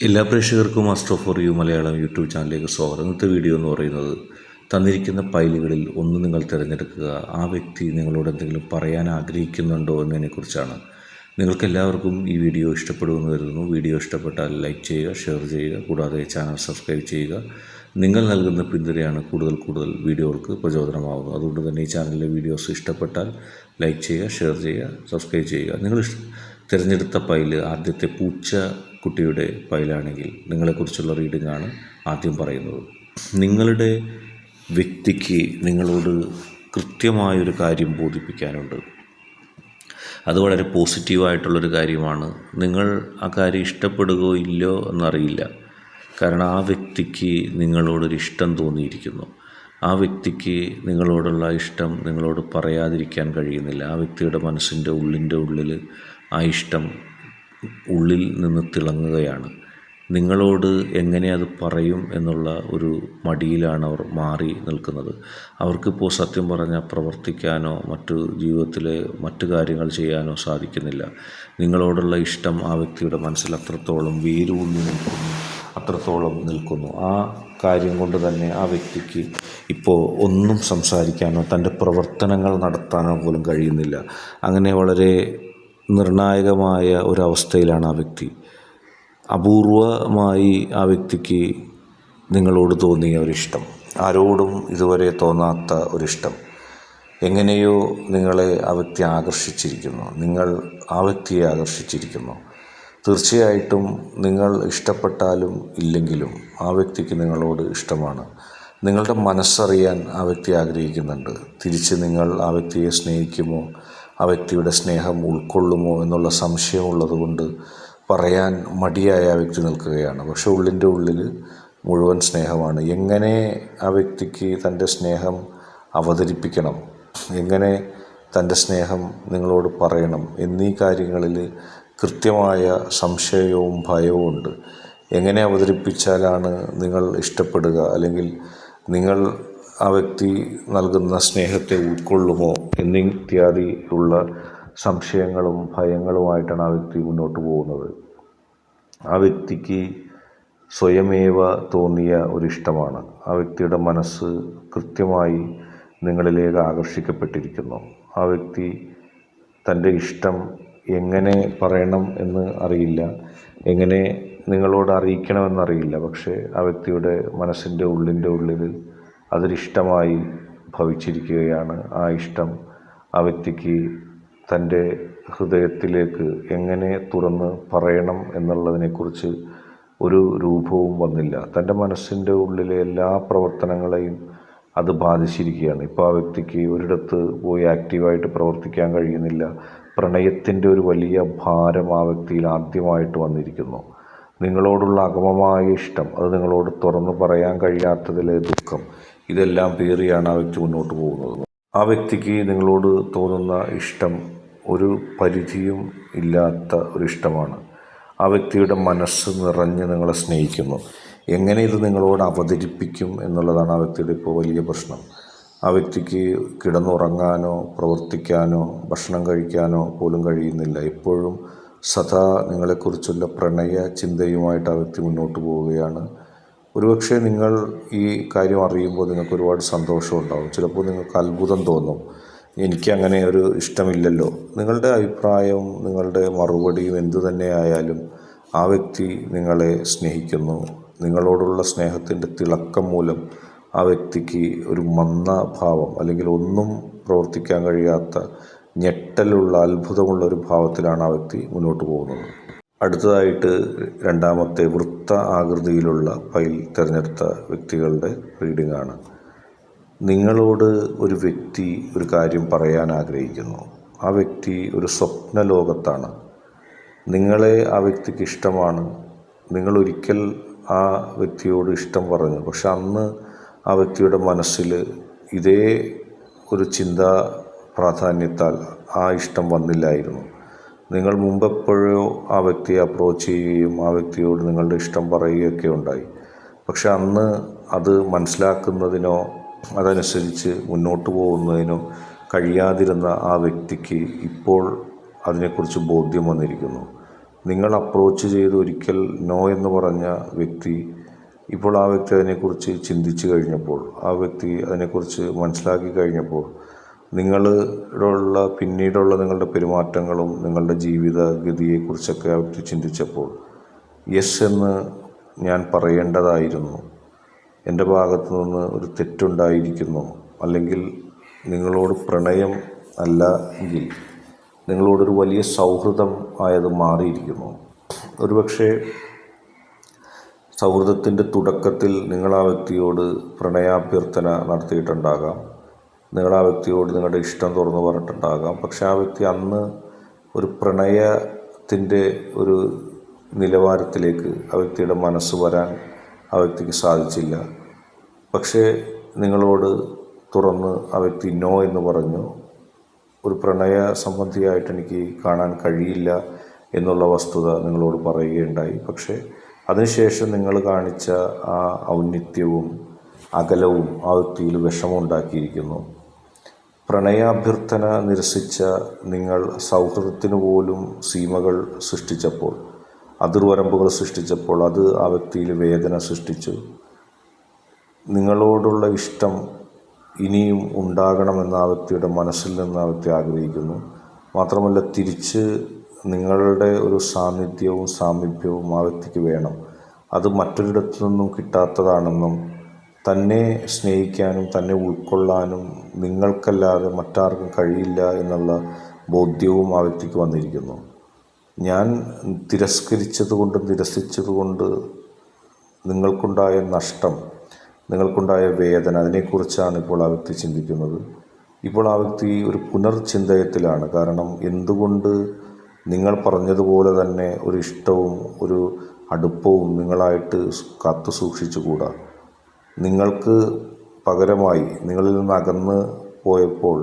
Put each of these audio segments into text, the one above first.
എല്ലാ പ്രേക്ഷകർക്കും master for you Malayalam YouTube ചാനലിലേക്ക് സ്വാഗതം. ഇന്നത്തെ വീഡിയോ എന്ന് പറയുന്നത് തന്നിരിക്കുന്ന ഫയലുകളിൽ ഒന്ന് നിങ്ങൾ തിരഞ്ഞെടുക്കുക ആ വ്യക്തി നിങ്ങളോട് എന്തെങ്കിലും പറയാൻ ആഗ്രഹിക്കുന്നുണ്ടോ എന്നതിനെക്കുറിച്ചാണ്. നിങ്ങൾക്കെല്ലാവർക്കും ഈ വീഡിയോ ഇഷ്ടപ്പെടുമെന്ന് കരുതുന്നു. വീഡിയോ ഇഷ്ടപ്പെട്ടാൽ ലൈക്ക് ചെയ്യുക ഷെയർ ചെയ്യുക കൂടാതെ ചാനൽ സബ്സ്ക്രൈബ് ചെയ്യുക. നിങ്ങൾ നൽകുന്ന പിന്തുണയാണ് കൂടുതൽ കൂടുതൽ വീഡിയോകൾക്ക് പ്രചോദനമാകുന്നത് അതുകൊണ്ട് തന്നെ ഈ ചാനലിലെ വീഡിയോസ് ഇഷ്ടപ്പെട്ടാൽ ലൈക്ക് ചെയ്യുക ഷെയർ ചെയ്യുക സബ്സ്ക്രൈബ് ചെയ്യുക. നിങ്ങൾ തിരഞ്ഞെടുത്ത ഫയൽ ആദ്യത്തെ പൂച്ച കുട്ടിയുടെ ഫയലാണെങ്കിൽ നിങ്ങളെക്കുറിച്ചുള്ള റീഡിംഗ് ആണ് ആദ്യം പറയുന്നത്. നിങ്ങളുടെ വ്യക്തിക്ക് നിങ്ങളോട് കൃത്യമായൊരു കാര്യം ബോധിപ്പിക്കാനുണ്ട്. അത് വളരെ പോസിറ്റീവായിട്ടുള്ളൊരു കാര്യമാണ്. നിങ്ങൾ ആ കാര്യം ഇഷ്ടപ്പെടുകയോ ഇല്ലയോ എന്നറിയില്ല. കാരണം ആ വ്യക്തിക്ക് നിങ്ങളോടൊരു ഇഷ്ടം തോന്നിയിരിക്കുന്നു. ആ വ്യക്തിക്ക് നിങ്ങളോടുള്ള ഇഷ്ടം നിങ്ങളോട് പറയാതിരിക്കാൻ കഴിയുന്നില്ല. ആ വ്യക്തിയുടെ മനസ്സിന്റെ ഉള്ളിന്റെ ഉള്ളിൽ ആ ഇഷ്ടം ഉള്ളിൽ നിന്ന് തിളങ്ങുകയാണ്. നിങ്ങളോട് എങ്ങനെ അത് പറയും എന്നുള്ള ഒരു മടിയിലാണ് അവർ മാറി നിൽക്കുന്നത്. അവർക്കിപ്പോൾ സത്യം പറഞ്ഞാൽ പ്രവർത്തിക്കാനോ മറ്റു ജീവിതത്തിലെ മറ്റു കാര്യങ്ങൾ ചെയ്യാനോ സാധിക്കുന്നില്ല. നിങ്ങളോടുള്ള ഇഷ്ടം ആ വ്യക്തിയുടെ മനസ്സിൽ അത്രത്തോളം വേരൂന്നി നിൽക്കുന്നു അത്രത്തോളം നിൽക്കുന്നു. ആ കാര്യം കൊണ്ട് തന്നെ ആ വ്യക്തിക്ക് ഇപ്പോൾ ഒന്നും സംസാരിക്കാനോ തന്റെ പ്രവർത്തനങ്ങൾ നടത്താനോ പോലും കഴിയുന്നില്ല. അങ്ങനെ വളരെ നിർണായകമായ ഒരവസ്ഥയിലാണ് ആ വ്യക്തി. അപൂർവമായി ആ വ്യക്തിക്ക് നിങ്ങളോട് തോന്നിയ ഒരിഷ്ടം. ആരോടും ഇതുവരെ തോന്നാത്ത ഒരിഷ്ടം. എങ്ങനെയോ നിങ്ങളെ ആ വ്യക്തി ആകർഷിച്ചിരിക്കുന്നു. നിങ്ങൾ ആ വ്യക്തിയെ ആകർഷിച്ചിരിക്കുന്നു. തീർച്ചയായിട്ടും നിങ്ങൾ ഇഷ്ടപ്പെട്ടാലും ഇല്ലെങ്കിലും ആ വ്യക്തിക്ക് നിങ്ങളോട് ഇഷ്ടമാണ്. നിങ്ങളുടെ മനസ്സറിയാൻ ആ വ്യക്തി ആഗ്രഹിക്കുന്നുണ്ട്. തിരിച്ച് നിങ്ങൾ ആ വ്യക്തിയെ സ്നേഹിക്കുമോ? ആ വ്യക്തിയുടെ സ്നേഹം ഉൾക്കൊള്ളുമോ എന്നുള്ള സംശയമുള്ളതുകൊണ്ട് പറയാൻ മടിയായ ആ വ്യക്തി നിൽക്കുകയാണ്. പക്ഷെ ഉള്ളിന്റെ ഉള്ളിൽ മുഴുവൻ സ്നേഹമാണ്. എങ്ങനെ ആ വ്യക്തിക്ക് തന്റെ സ്നേഹം അവതരിപ്പിക്കണം? എങ്ങനെ തന്റെ സ്നേഹം നിങ്ങളോട് പറയണം? എന്നീ കാര്യങ്ങളിൽ കൃത്യമായ സംശയവും ഭയവും ഉണ്ട്. എങ്ങനെ അവതരിപ്പിച്ചാലാണ് നിങ്ങൾ ഇഷ്ടപ്പെടുക? അല്ലെങ്കിൽ നിങ്ങൾ ആ വ്യക്തി നൽകുന്ന സ്നേഹത്തെ ഉൾക്കൊള്ളുമോ എന്നിത്യാദി ഉള്ള സംശയങ്ങളും ഭയങ്ങളുമായിട്ടാണ് ആ വ്യക്തി മുന്നോട്ട് പോകുന്നത്. ആ വ്യക്തിക്ക് സ്വയമേവ തോന്നിയ ഒരിഷ്ടമാണ്. ആ വ്യക്തിയുടെ മനസ്സ് കൃത്യമായി നിങ്ങളിലേക്ക് ആകർഷിക്കപ്പെട്ടിരിക്കുന്നു. ആ വ്യക്തി തന്റെ ഇഷ്ടം എങ്ങനെ പറയണം എന്ന് അറിയില്ല. എങ്ങനെ നിങ്ങളോട് അറിയിക്കണമെന്നറിയില്ല പക്ഷേ ആ വ്യക്തിയുടെ മനസ്സിന്റെ ഉള്ളിന്റെ ഉള്ളിൽ അതൊരിഷ്ടമായി ഭവിച്ചിരിക്കുകയാണ്. ആ ഇഷ്ടം ആ വ്യക്തിക്ക് തന്റെ ഹൃദയത്തിലേക്ക് എങ്ങനെ തുറന്ന് പറയണം എന്നുള്ളതിനെക്കുറിച്ച് ഒരു രൂപവും വന്നില്ല. തന്റെ മനസ്സിന്റെ ഉള്ളിലെ എല്ലാ പ്രവർത്തനങ്ങളെയും അത് ബാധിച്ചിരിക്കുകയാണ്. ഇപ്പോൾ ആ വ്യക്തിക്ക് ഒരിടത്ത് പോയി ആക്റ്റീവായിട്ട് പ്രവർത്തിക്കാൻ കഴിയുന്നില്ല. പ്രണയത്തിന്റെ ഒരു വലിയ ഭാരം ആ വ്യക്തിയിൽ ആദ്യമായിട്ട് വന്നിരിക്കുന്നു. നിങ്ങളോടുള്ള അകമമായ ഇഷ്ടം അത് നിങ്ങളോട് തുറന്നു പറയാൻ കഴിയാത്തതിലെ ദുഃഖം ഇതെല്ലാം പേറിയാണ് ആ വ്യക്തി മുന്നോട്ട് പോകുന്നത്. ആ വ്യക്തിക്ക് നിങ്ങളോട് തോന്നുന്ന ഇഷ്ടം ഒരു പരിധിയും ഇല്ലാത്ത ഒരു ഇഷ്ടമാണ്. ആ വ്യക്തിയുടെ മനസ്സ് നിറഞ്ഞ് നിങ്ങളെ സ്നേഹിക്കുന്നു. എങ്ങനെ ഇത് നിങ്ങളോട് അവതരിപ്പിക്കും എന്നുള്ളതാണ് ആ വ്യക്തിയുടെ ഇപ്പോൾ വലിയ പ്രശ്നം. ആ വ്യക്തിക്ക് കിടന്നുറങ്ങാനോ പ്രവർത്തിക്കാനോ ഭക്ഷണം കഴിക്കാനോ പോലും കഴിയുന്നില്ല. എപ്പോഴും സദാ നിങ്ങളെക്കുറിച്ചുള്ള പ്രണയ ചിന്തയുമായിട്ട് ആ വ്യക്തി മുന്നോട്ട് പോവുകയാണ്. ഒരുപക്ഷെ നിങ്ങൾ ഈ കാര്യം അറിയുമ്പോൾ നിങ്ങൾക്ക് ഒരുപാട് സന്തോഷം ഉണ്ടാകും ചിലപ്പോൾ നിങ്ങൾക്ക് അത്ഭുതം തോന്നും. എനിക്ക് അങ്ങനെ ഒരു ഇഷ്ടമില്ലല്ലോ. നിങ്ങളുടെ അഭിപ്രായവും നിങ്ങളുടെ മറുപടിയും എന്തു തന്നെ ആയാലും ആ വ്യക്തി നിങ്ങളെ സ്നേഹിക്കുന്നു. നിങ്ങളോടുള്ള സ്നേഹത്തിന്റെ തിളക്കം മൂലം ആ വ്യക്തിക്ക് ഒരു മന്ന ഭാവം അല്ലെങ്കിൽ ഒന്നും പ്രവർത്തിക്കാൻ കഴിയാത്ത ഞെട്ടലുള്ള അത്ഭുതമുള്ള ഒരു ഭാവത്തിലാണ് ആ വ്യക്തി മുന്നോട്ട് പോകുന്നത്. അടുത്തതായിട്ട് രണ്ടാമത്തെ വൃത്ത ആകൃതിയിലുള്ള ഫയൽ തിരഞ്ഞെടുത്ത വ്യക്തികളുടെ റീഡിംഗ് ആണ്. നിങ്ങളോട് ഒരു വ്യക്തി ഒരു കാര്യം പറയാൻ ആഗ്രഹിക്കുന്നു. ആ വ്യക്തി ഒരു സ്വപ്ന ലോകത്താണ്. നിങ്ങളെ ആ വ്യക്തിക്ക് ഇഷ്ടമാണ്. നിങ്ങൾ ഒരിക്കൽ ആ വ്യക്തിയോട് ഇഷ്ടം പറഞ്ഞു. പക്ഷെ അന്ന് ആ വ്യക്തിയുടെ മനസ്സിൽ ഇതേ ഒരു ചിന്താ പ്രാധാന്യത്താൽ ആ ഇഷ്ടം വന്നില്ലായിരുന്നു. നിങ്ങൾ മുമ്പെപ്പോഴോ ആ വ്യക്തിയെ അപ്രോച്ച് ചെയ്യുകയും ആ വ്യക്തിയോട് നിങ്ങളുടെ ഇഷ്ടം പറയുകയൊക്കെ ഉണ്ടായി. പക്ഷെ അന്ന് അത് മനസ്സിലാക്കുന്നതിനോ അതനുസരിച്ച് മുന്നോട്ട് പോകുന്നതിനോ കഴിയാതിരുന്ന ആ വ്യക്തിക്ക് ഇപ്പോൾ അതിനെക്കുറിച്ച് ബോധ്യം വന്നിരിക്കുന്നു. നിങ്ങൾ അപ്രോച്ച് ചെയ്ത് ഒരിക്കൽ നോ എന്ന് പറഞ്ഞ വ്യക്തി ഇപ്പോൾ ആ വ്യക്തി അതിനെക്കുറിച്ച് ചിന്തിച്ചു കഴിഞ്ഞപ്പോൾ ആ വ്യക്തി അതിനെക്കുറിച്ച് മനസ്സിലാക്കി കഴിഞ്ഞപ്പോൾ നിങ്ങളുള്ള പിന്നീടുള്ള നിങ്ങളുടെ പെരുമാറ്റങ്ങളും നിങ്ങളുടെ ജീവിതഗതിയെക്കുറിച്ചൊക്കെ അവർ ചിന്തിച്ചപ്പോൾ യെസ് എന്ന് ഞാൻ പറയേണ്ടതായിരുന്നു. എന്റെ ഭാഗത്തു നിന്ന് ഒരു തെറ്റുണ്ടായിരിക്കുന്നു. അല്ലെങ്കിൽ നിങ്ങളോട് പ്രണയം അല്ല എങ്കിൽ നിങ്ങളോടൊരു വലിയ സൗഹൃദം ആയത് മാറിയിരിക്കുന്നു. ഒരുപക്ഷെ സൗഹൃദത്തിന്റെ തുടക്കത്തിൽ നിങ്ങൾ ആ വ്യക്തിയോട് പ്രണയാഭ്യർത്ഥന നടത്തിയിട്ടുണ്ടാകാം. നിങ്ങൾ ആ വ്യക്തിയോട് നിങ്ങളുടെ ഇഷ്ടം തുറന്നു പറഞ്ഞിട്ടുണ്ടാകാം. പക്ഷെ ആ വ്യക്തി അന്ന് ഒരു പ്രണയത്തിന്റെ ഒരു നിലവാരത്തിലേക്ക് ആ വ്യക്തിയുടെ മനസ്സ് വരാൻ ആ വ്യക്തിക്ക് സാധിച്ചില്ല. പക്ഷേ നിങ്ങളോട് തുറന്ന് ആ വ്യക്തി നോ എന്ന് പറഞ്ഞു. ഒരു പ്രണയ സംബന്ധിയായിട്ട് എനിക്ക് കാണാൻ കഴിയില്ല എന്നുള്ള വസ്തുത നിങ്ങളോട് പറയുകയുണ്ടായി. പക്ഷേ അതിനുശേഷം നിങ്ങൾ കാണിച്ച ആ ഔന്നിത്യവും അകലവും ആ വ്യക്തിയിൽ വിഷമമുണ്ടാക്കിയിരിക്കുന്നു. പ്രണയാഭ്യർത്ഥന നിരസിച്ച നിങ്ങൾ സൗഹൃദത്തിന് പോലും സീമകൾ സൃഷ്ടിച്ചപ്പോൾ അതിർവരമ്പുകൾ സൃഷ്ടിച്ചപ്പോൾ അത് ആ വ്യക്തിയിൽ വേദന സൃഷ്ടിച്ചു. നിങ്ങളോടുള്ള ഇഷ്ടം ഇനിയും ഉണ്ടാകണമെന്ന് ആ വ്യക്തിയുടെ മനസ്സിൽ നിന്ന് ആ വ്യക്തി ആഗ്രഹിക്കുന്നു. മാത്രമല്ല തിരിച്ച് നിങ്ങളുടെ ഒരു സാന്നിധ്യവും സാമീപ്യവും ആ വ്യക്തിക്ക് വേണം. അത് മറ്റൊരിടത്തു നിന്നും കിട്ടാത്തതാണെന്നും തന്നെ സ്നേഹിക്കാനും തന്നെ ഉൾക്കൊള്ളാനും നിങ്ങൾക്കല്ലാതെ മറ്റാർക്കും കഴിയില്ല എന്നുള്ള ബോധ്യവും ആ വ്യക്തിക്ക് വന്നിരിക്കുന്നു. ഞാൻ തിരസ്കരിച്ചതുകൊണ്ടും നിരസിച്ചതുകൊണ്ട് നിങ്ങൾക്കുണ്ടായ നഷ്ടം നിങ്ങൾക്കുണ്ടായ വേദന അതിനെക്കുറിച്ചാണ് ഇപ്പോൾ ആ വ്യക്തി ചിന്തിക്കുന്നത്. ഇപ്പോൾ ആ വ്യക്തി ഒരു പുനർചിന്തയത്തിലാണ്. കാരണം എന്തുകൊണ്ട് നിങ്ങൾ പറഞ്ഞതുപോലെ തന്നെ ഒരു ഇഷ്ടവും ഒരു അടുപ്പവും നിങ്ങളായിട്ട് കാത്തു സൂക്ഷിച്ചുകൂടാ? നിങ്ങൾക്ക് പകരമായി നിങ്ങളിൽ നിന്ന് അകന്ന് പോയപ്പോൾ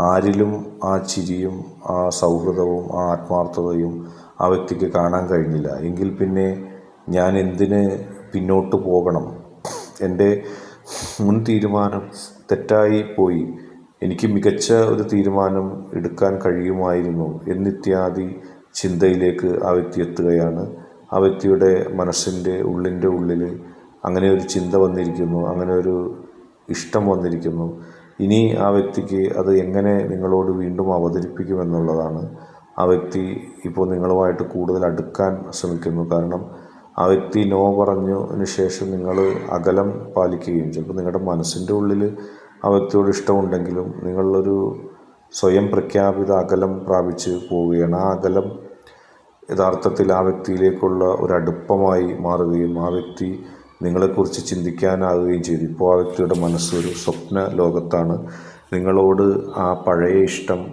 ആരിലും ആ ചിരിയും ആ സൗഹൃദവും ആ ആത്മാർത്ഥതയും ആ വ്യക്തിക്ക് കാണാൻ കഴിഞ്ഞില്ല. എങ്കിൽ പിന്നെ ഞാൻ എന്തിന് പിന്നോട്ട് പോകണം? എന്റെ മുൻ തീരുമാനം തെറ്റായി പോയി. എനിക്ക് മികച്ച ഒരു തീരുമാനം എടുക്കാൻ കഴിയുമായിരുന്നു എന്നിത്യാദി ചിന്തയിലേക്ക് ആ വ്യക്തി എത്തുകയാണ്. ആ വ്യക്തിയുടെ മനസ്സിന്റെ ഉള്ളിന്റെ ഉള്ളിൽ അങ്ങനെ ഒരു ചിന്ത വന്നിരിക്കുന്നു അങ്ങനെ ഒരു ഇഷ്ടം വന്നിരിക്കുന്നു. ഇനി ആ വ്യക്തിക്ക് അത് എങ്ങനെ നിങ്ങളോട് വീണ്ടും അവതരിപ്പിക്കുമെന്നുള്ളതാണ് ആ വ്യക്തി ഇപ്പോൾ നിങ്ങളുമായിട്ട് കൂടുതൽ അടുക്കാൻ ശ്രമിക്കുന്നു. കാരണം ആ വ്യക്തി നോ പറഞ്ഞതിന് ശേഷം നിങ്ങൾ അകലം പാലിക്കുകയും ചിലപ്പോൾ നിങ്ങളുടെ മനസ്സിന്റെ ഉള്ളിൽ ആ വ്യക്തിയോട് ഇഷ്ടമുണ്ടെങ്കിലും നിങ്ങളൊരു സ്വയം പ്രഖ്യാപിത അകലം പ്രാപിച്ച് പോവുകയാണ്. ആ അകലം യഥാർത്ഥത്തിൽ ആ വ്യക്തിയിലേക്കുള്ള ഒരു അടുപ്പമായി മാറുകയും ആ വ്യക്തി നിങ്ങളെക്കുറിച്ച് ചിന്തിക്കാനാകുകയും ചെയ്തു. ഇപ്പോൾ ആ വ്യക്തിയുടെ മനസ്സൊരു സ്വപ്ന ലോകത്താണ്. നിങ്ങളോട് ആ പഴയ ഇഷ്ടം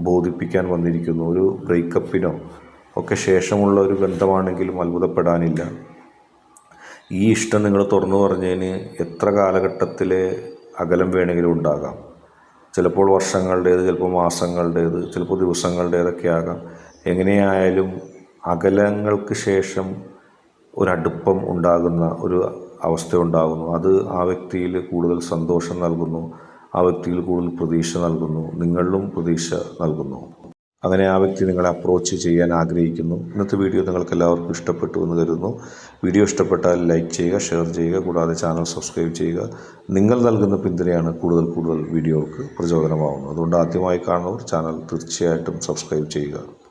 ബോധിപ്പിക്കാൻ വന്നിരിക്കുന്നു. ഒരു ബ്രേക്കപ്പിനോ ഒക്കെ ശേഷമുള്ള ഒരു ബന്ധമാണെങ്കിലും അത്ഭുതപ്പെടാനില്ല. ഈ ഇഷ്ടം നിങ്ങൾ തുറന്നു പറഞ്ഞതിന് എത്ര കാലഘട്ടത്തിലെ അകലം വേണമെങ്കിലും ഉണ്ടാകാം. ചിലപ്പോൾ വർഷങ്ങളുടേത് ചിലപ്പോൾ മാസങ്ങളുടേത് ചിലപ്പോൾ ദിവസങ്ങളുടേതൊക്കെ ആകാം. എങ്ങനെയായാലും അകലങ്ങൾക്ക് ശേഷം ഒരടുപ്പം ഉണ്ടാകുന്ന ഒരു അവസ്ഥ ഉണ്ടാകുന്നു. അത് ആ വ്യക്തിയിൽ കൂടുതൽ സന്തോഷം നൽകുന്നു. ആ വ്യക്തിയിൽ കൂടുതൽ പ്രതീക്ഷ നൽകുന്നു. നിങ്ങളിലും പ്രതീക്ഷ നൽകുന്നു. അങ്ങനെ ആ വ്യക്തി നിങ്ങളെ അപ്രോച്ച് ചെയ്യാൻ ആഗ്രഹിക്കുന്നു. ഇന്നത്തെ വീഡിയോ നിങ്ങൾക്ക് എല്ലാവർക്കും ഇഷ്ടപ്പെട്ടു എന്ന് കരുതുന്നു. വീഡിയോ ഇഷ്ടപ്പെട്ടാൽ ലൈക്ക് ചെയ്യുക ഷെയർ ചെയ്യുക കൂടാതെ ചാനൽ സബ്സ്ക്രൈബ് ചെയ്യുക. നിങ്ങൾ നൽകുന്ന പിന്തുണയാണ് കൂടുതൽ കൂടുതൽ വീഡിയോകൾക്ക് പ്രചോദനമാവുന്നത്. അതുകൊണ്ട് ആദ്യമായി കാണുന്നവർ ചാനൽ തീർച്ചയായിട്ടും സബ്സ്ക്രൈബ് ചെയ്യുക.